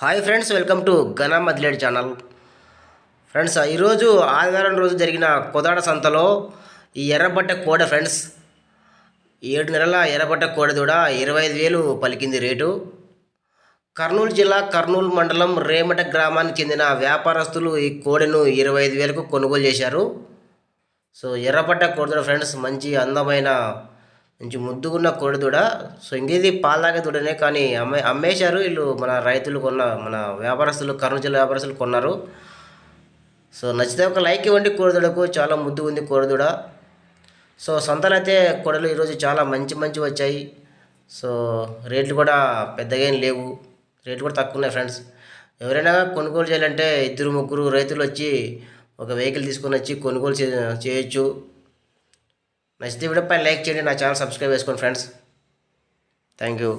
Hi friends welcome to ఘనా మదిలేడు channel. Friends ఈరోజు ఆదివారం రోజు జరిగిన కొదాడ సంతలో ఈ ఎర్రబట్ట కోడ ఫ్రెండ్స్ ఏడు నెలల ఎర్రబట్ట కోడ కూడా ఇరవై ఐదు వేలు పలికింది రేటు. కర్నూలు జిల్లా కర్నూలు మండలం రేమట గ్రామానికి చెందిన వ్యాపారస్తులు ఈ కోడెను ఇరవై ఐదు వేలకు కొనుగోలు చేశారు. సో ఎర్రబట్ట కోడ ఫ్రెండ్స్ మంచి అందమైన మంచి ముద్దుగున్న కోడిదూడ. సో ఇంకేది పాలాగే దూడనే కానీ అమ్మే అమ్మేశారు. వీళ్ళు మన రైతులు కొన్న మన వ్యాపారస్తులు కర్నూలు జిల్లా వ్యాపారస్తులు కొన్నారు. సో నచ్చితే ఒక లైక్ ఇవ్వండి కోడిదూడకు. చాలా ముద్దుగా ఉంది కోడిదూడ. సో సొంతలు అయితే కోడలు ఈరోజు చాలా మంచి మంచి వచ్చాయి. సో రేట్లు కూడా పెద్దగా ఏం లేవు. రేట్లు కూడా తక్కువ ఉన్నాయి ఫ్రెండ్స్. ఎవరైనా కొనుగోలు చేయాలంటే ఇద్దరు ముగ్గురు రైతులు వచ్చి ఒక వెహికల్ తీసుకొని వచ్చి కొనుగోలు చేయొచ్చు. నచ్చితే వీడియోపై లైక్ చేయండి నా ఛానల్ సబ్స్క్రైబ్ చేసుకోండి ఫ్రెండ్స్ థ్యాంక్ యూ